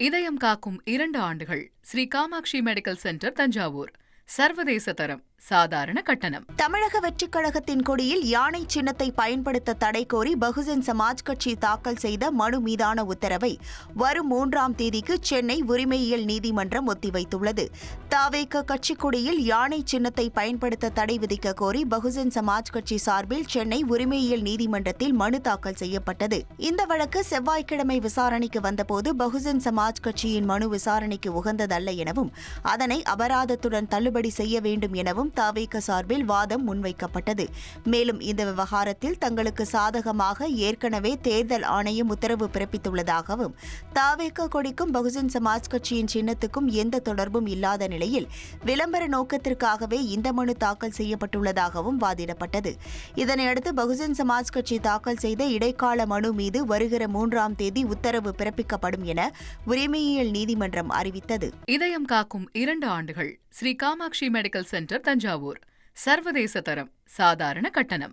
இதயம் காக்கும் இரண்டு ஆண்டுகள் ஸ்ரீ காமாட்சி மெடிக்கல் சென்டர் தஞ்சாவூர். சர்வதேச தரம். சாதாரண கட்டணம். தமிழக வெற்றிக் கழகத்தின் கொடியில் யானை சின்னத்தை பயன்படுத்த தடை கோரி பகுஜன் சமாஜ் கட்சி தாக்கல் செய்த மனு மீதான உத்தரவை வரும் மூன்றாம் தேதிக்கு சென்னை உரிமையியல் நீதிமன்றம் ஒத்திவைத்துள்ளது. தாவேக்க கட்சி கொடியில் யானை சின்னத்தை பயன்படுத்த தடை விதிக்க கோரி பகுஜன் சமாஜ் கட்சி சார்பில் சென்னை உரிமையியல் நீதிமன்றத்தில் மனு தாக்கல் செய்யப்பட்டது. இந்த வழக்கு செவ்வாய்க்கிழமை விசாரணைக்கு வந்தபோது பகுஜன் சமாஜ் கட்சியின் மனு விசாரணைக்கு உகந்ததல்ல எனவும் அதனை அபராதத்துடன் தள்ளுபடி செய்ய வேண்டும் எனவும் தாவேக சார்பில் வாதம் முன்வைக்கப்பட்டது. மேலும் இந்த விவகாரத்தில் தங்களுக்கு சாதகமாக ஏற்கனவே தேர்தல் ஆணையம் உத்தரவு பிறப்பித்துள்ளதாகவும் தாவேக கொடிக்கும் பகுஜன் சமாஜ் கட்சியின் சின்னத்துக்கும் எந்த தொடர்பும் இல்லாத நிலையில் விளம்பர நோக்கத்திற்காகவே இந்த மனு தாக்கல் செய்யப்பட்டுள்ளதாகவும் வாதிடப்பட்டது. இதனையடுத்து பகுஜன் சமாஜ் கட்சி தாக்கல் செய்த இடைக்கால மனு மீது வருகிற மூன்றாம் தேதி உத்தரவு பிறப்பிக்கப்படும் என உரிமையியல் நீதிமன்றம் அறிவித்தது. இதயம் காக்கும் இரண்டு ஆண்டுகள். Sri Kamakshi medical centre Thanjavur. சர்வதேச தரம் சாதாரண கட்டணம்.